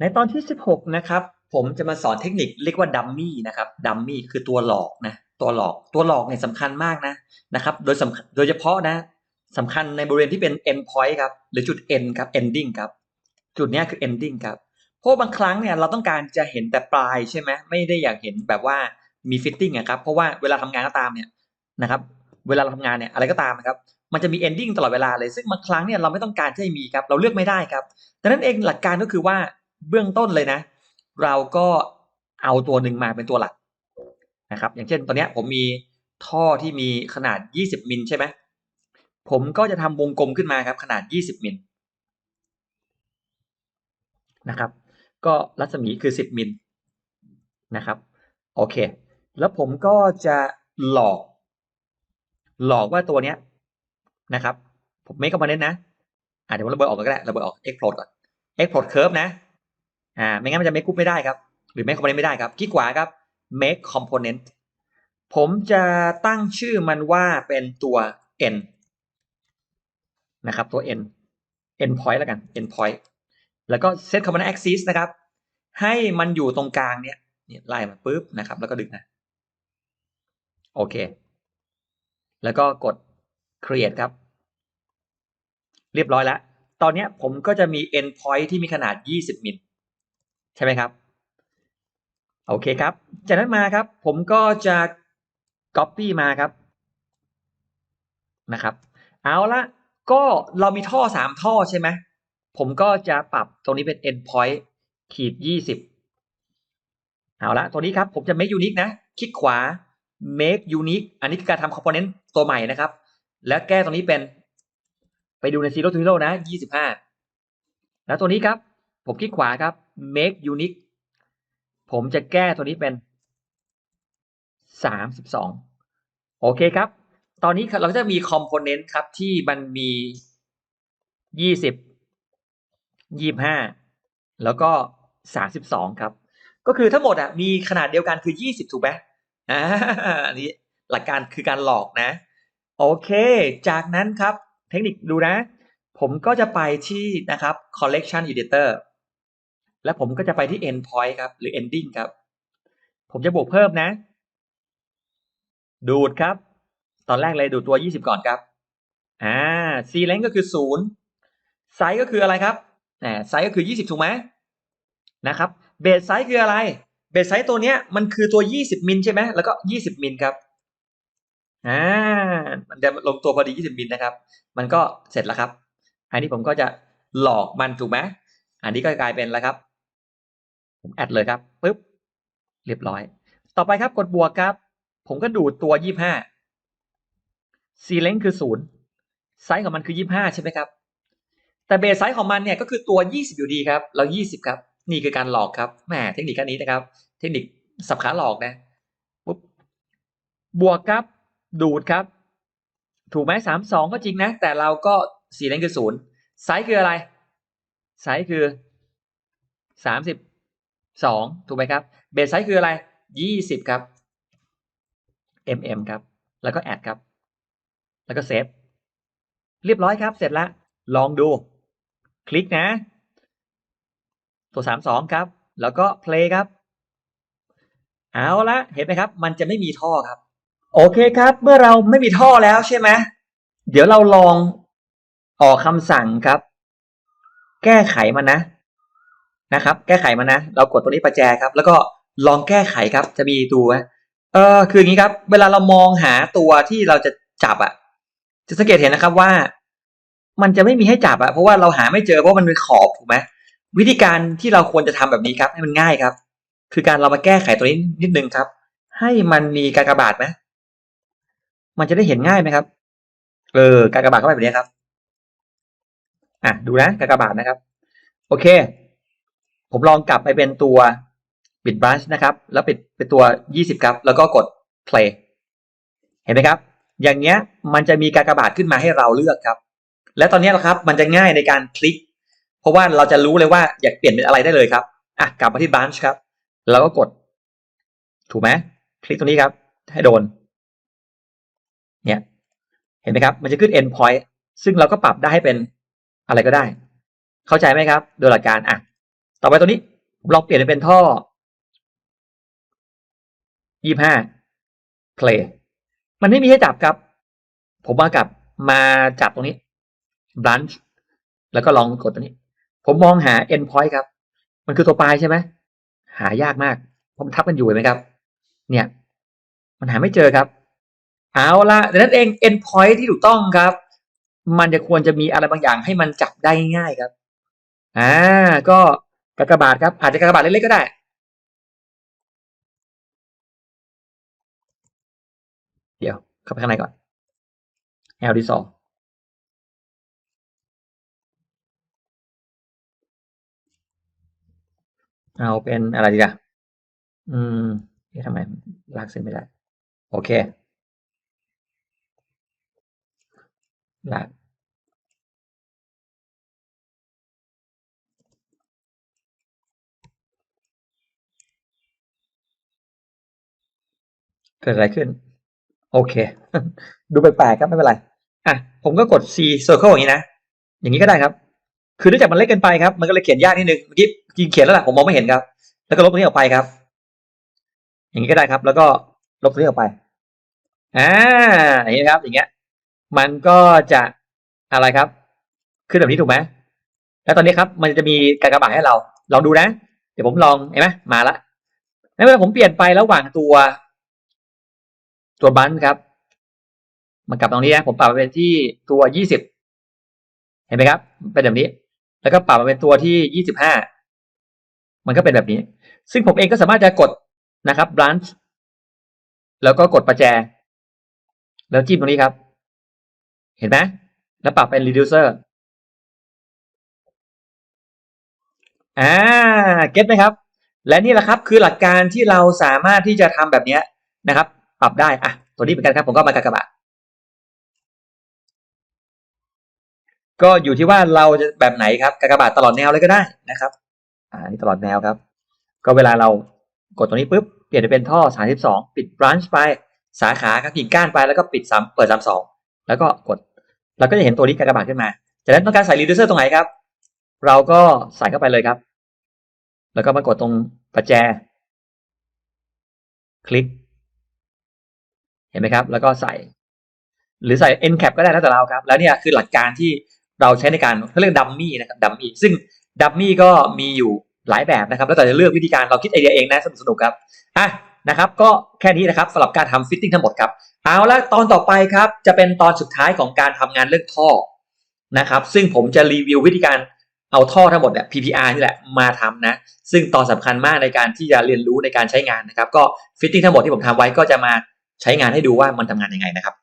ในตอนที่ 16 นะครับ ผมจะมาสอนเทคนิคเรียกว่าดัมมี่นะครับดัมมี่คือตัวหลอกนะตัวหลอกตัวหลอกเนี่ยสำคัญมากนะนะครับโดยสำโดยเฉพาะนะสำคัญในบริเวณที่เป็น end point ครับหรือจุด end ครับ ending ครับจุดนี้คือ ending ครับเพราะบางครั้งเนี่ยเราต้องการจะเห็นแต่ปลายใช่ไหมไม่ได้อยากเห็นแบบว่ามี fitting อะครับเพราะว่าเวลาทำงานก็ตามเนี่ยนะครับเวลาเราทำงานเนี่ยอะไรก็ตามนะครับมันจะมี ending ตลอดเวลาเลยซึ่งบางครั้งเนี่ยเราไม่ต้องการที่จะมีครับเราเลือกไม่ได้ครับดังนั้นเองหลักการก็คือว่า เบื้องต้นเลยนะ เราก็เอาตัวหนึ่งมาเป็นตัวหลักนะครับ อย่างเช่นตอนนี้ผมมีท่อที่มีขนาด 20มิลใช่ไหมผมก็จะทำวงกลมขึ้นมาครับ ขนาด 20มิลนะครับ ก็รัศมีคือ 10มิลนะครับ โอเค แล้วผมก็จะหลอก หลอกว่าตัวเนี้ยนะครับ ผมไม่เข้ามาเน้นนะอ่าเดี๋ยวผมระเบิดออกก็ได้ระเบิดออก explode ก่อน explode curve นะ อ่าไม่งั้นมันจะ make group ไม่ได้ครับ หรือ make component ไม่ได้ครับคลิกขวาครับ make component ผมจะตั้งชื่อมันว่าเป็นตัว n นะครับตัว n n point แล้วกัน n point แล้วก็ set component axis นะครับ ให้มันอยู่ตรงกลางเนี่ยเนี่ยไล่มาปุ๊บนะครับ แล้วก็ดึงนะโอเค แล้วก็กด create ครับ เรียบร้อยแล้ว ตอนนี้ผมก็จะมี end point ที่มีขนาด 20 มิล ใช่ไหมครับ โอเคครับ จากนั้นมาครับ ผมก็จะ copy มาครับนะครับ เอาละก็เรามีท่อ 3 ท่อใช่ไหมผมก็จะปรับตรงนี้เป็น end point ขีด 20 เอาละตัวนี้ครับ ผมจะ make unique นะ คลิกขวา make unique อันนี้คือการทำ component ตัวใหม่นะครับ แล้วแก้ตรงนี้เป็น ไปดูใน zero to zero นะ 25 แล้วตัวนี้ครับ ผมคลิกขวาครับ make unique ผมจะแก้ตัวนี้เป็น 32 โอเคครับ ตอนนี้เราจะมี component ครับที่มันมี 20 25 แล้วก็ 32 ครับ ก็คือทั้งหมดอะมีขนาดเดียวกันคือ 20 ถูกไหมอ่าอันนี้หลักการคือการหลอกนะ โอเค จากนั้นครับเทคนิคดูนะ ผมก็จะไปที่นะครับ collection editor แล้วผมก็จะไปที่ end point ครับ หรือ ending ครับ ผมจะบวกเพิ่มนะ ดูดครับ ตอนแรกเลยดูดตัว 20 ก่อนครับ อ่า c length ก็คือ0ไซส์ก็คืออะไรครับแหมไซส์ก็คือ 20 ถูกไหมนะครับเบสไซส์คืออะไรเบสไซส์ตัวเนี้ยมันคือตัว 20 มิลใช่ไหมแล้วก็ 20 มิลครับ อ่า มันจะลงตัวพอดี 20 มิลนะครับ มันก็เสร็จแล้วครับ อันนี้ผมก็จะหลอกมันถูกไหมอันนี้ก็กลายเป็นแล้วครับ ผมแอดเลยครับปึ๊บเรียบร้อย ต่อไปครับกดบวกครับ ผมก็ดูดตัว 25 c length คือ 0 ไซส์ของมันคือ 25 ใช่ไหมครับ แต่เบสไซส์ของมันเนี่ยก็คือตัว 20 อยู่ดีครับเรา 20 ครับ นี่คือการหลอกครับแหมเทคนิคการนี้นะครับ เทคนิคสับขาหลอกนะปุ๊บบวกครับ ดูดครับ ถูกไหม32ก็จริงนะ แต่เราก็ c length คือ0ไซส์คืออะไร ไซส์คือ 2 ถูกไหมครับเบสไซส์คืออะไร 20 ครับ mm ครับ แล้วก็แอดครับ แล้วก็เซฟเรียบร้อยครับ เสร็จแล้วลองดู คลิกนะ ตัว 32 ครับ แล้วก็ play ครับ เอาละเห็นไหมครับ มันจะไม่มีท่อครับ โอเคครับ เมื่อเราไม่มีท่อแล้วใช่ไหมเดี๋ยวเราลองออกคำสั่งครับ แก้ไขมันนะ นะครับ แก้ไขมันนะ เรากดตัวนี้ประแจครับ แล้วก็ลองแก้ไขครับ จะมีตัวเออคืออย่างนี้ครับ เวลาเรามองหาตัวที่เราจะจับอะจะสังเกตเห็นนะครับว่า มันจะไม่มีให้จับอะเพราะว่าเราหาไม่เจอเพราะมันเป็นขอบถูกไหมวิธีการที่เราควรจะทำแบบนี้ครับ ให้มันง่ายครับ คือการเรามาแก้ไขตัวนี้นิดนึงครับ ให้มันมีการกระบาทไหมมันจะได้เห็นง่ายไหมครับ เออการกระบาทเข้าไปแบบนี้ครับ อะดูนะการกระบาทนะครับ โอเค ผมลองกลับไปเป็นตัวปิดบรัชนะครับ แล้วปิดเป็นตัว 20 ครับ แล้วก็กด play เห็นไหมครับ อย่างเงี้ยมันจะมีการกระบาทขึ้นมาให้เราเลือกครับ และตอนนี้นะครับมันจะง่ายในการคลิก เพราะว่าเราจะรู้เลยว่าอยากเปลี่ยนเป็นอะไรได้เลยครับอะกลับมาที่บรัชครับ แล้วก็กด ถูกไหมคลิกตรงนี้ครับ ให้โดน เนี่ยเห็นไหมครับ มันจะขึ้น end point ซึ่งเราก็ปรับได้ให้เป็นอะไรก็ได้ เข้าใจไหมครับ โดยหลักการอะ ต่อไปตัวนี้ผมลองเปลี่ยนเป็นท่อยี่ห้า play มันไม่มีให้จับครับ ผมมากับมาจับตรงนี้ branch แล้วก็ลองกดตรงนี้ ผมมองหา end point ครับ มันคือตัวปลายใช่ไหม หายากมาก เพราะมันทับกันอยู่เห็นไหมครับ เนี่ย มันหาไม่เจอครับ เอาละดังนั้นเอง end point ที่ถูกต้องครับ มันจะควรจะมีอะไรบางอย่างให้มันจับได้ง่ายครับ อ่า ก็ กากบาทครับอาจจะกากบาทเล็กๆก็ได้ เดี๋ยวเข้าไปข้างในก่อน L ที่สองเอาเป็นอะไรดีล่ะ อืมเอ๊ะทำไมลากเส้นไม่ได้ โอเคลาก เกิดอะไรขึ้น โอเค ดูแปลกๆครับไม่เป็นไร อะ ผมก็กด C circle อย่างนี้นะ อย่างนี้ก็ได้ครับ คือเนื่องจากมันเล็กเกินไปครับ มันก็เลยเขียนยากนิดนึง เมื่อกี้จริงเขียนแล้วแหละผมมองไม่เห็นครับ แล้วก็ลบตรงนี้ออกไปครับ อย่างนี้ก็ได้ครับ แล้วก็ลบตรงนี้ออกไป อ่า อย่างนี้ครับ อย่างเงี้ย มันก็จะอะไรครับ ขึ้นแบบนี้ถูกไหม แล้วตอนนี้ครับ มันจะมีกากบาทให้เรา ลองดูนะ เดี๋ยวผมลอง เห็นไหมมาละแล้วเวลาผมเปลี่ยนไประหว่างตัว ตัวบันครับ มันกลับตรงนี้นะผมปรับมาเป็นที่ตัวยี่สิบเห็นไหมครับ เป็นแบบนี้ แล้วก็ปรับมาเป็นตัวที่ยี่สิบห้ามันก็เป็นแบบนี้ ซึ่งผมเองก็สามารถจะกดนะครับ branch แล้วก็กดประแจ แล้วจิ้มตรงนี้ครับ เห็นไหมแล้วปรับเป็น reducer อ่า เก็ตไหมครับ และนี่แหละครับคือหลักการที่เราสามารถที่จะทำแบบเนี้ยนะครับ ปรับได้อะตัวนี้เหมือนกันครับ ผมก็มากากบาทก็อยู่ที่ว่าเราจะแบบไหนครับกากบาทตลอดแนวเลยก็ได้นะครับอ่านี่ตลอดแนวครับ ก็เวลาเรากดตรงนี้ปุ๊บเปลี่ยนเป็นท่อ 32 ปิด branch ไปสาขาครับกิ่งก้านไปแล้วก็ปิดสามเปิด 32 แล้วก็กดเราก็จะเห็นตัวนี้กากบาทขึ้นมา จากนั้นต้องการใส่ reducer ตรงไหนครับ เราก็ใส่เข้าไปเลยครับ แล้วก็มากดตรงประแจ คลิก เห็นไหมครับ แล้วก็ใส่ หรือใส่ end cap ก็ได้แล้วแต่เราครับ แล้วเนี่ยคือหลักการที่เราใช้ในการเขาเรียกดัมมี่นะครับดัมมี่ซึ่งดัมมี่ก็มีอยู่หลายแบบนะครับ แล้วแต่จะเลือกวิธีการเราคิดไอเดียเองนะสนุกสนุกครับอะนะครับ ก็แค่นี้นะครับสำหรับการทำฟิตติ้งทั้งหมดครับเอาละตอนต่อไปครับ จะเป็นตอนสุดท้ายของการทำงานเรื่องท่อนะครับ ซึ่งผมจะรีวิววิธีการเอาท่อทั้งหมดเนี่ย PPR นี่แหละมาทำนะ ซึ่งตอนสำคัญมากในการที่จะเรียนรู้ในการใช้งานนะครับ ก็ฟิตติ้งทั้งหมดที่ผมทำไว้ก็จะมา ใช้งานให้ดูว่ามันทำงานยังไงนะครับ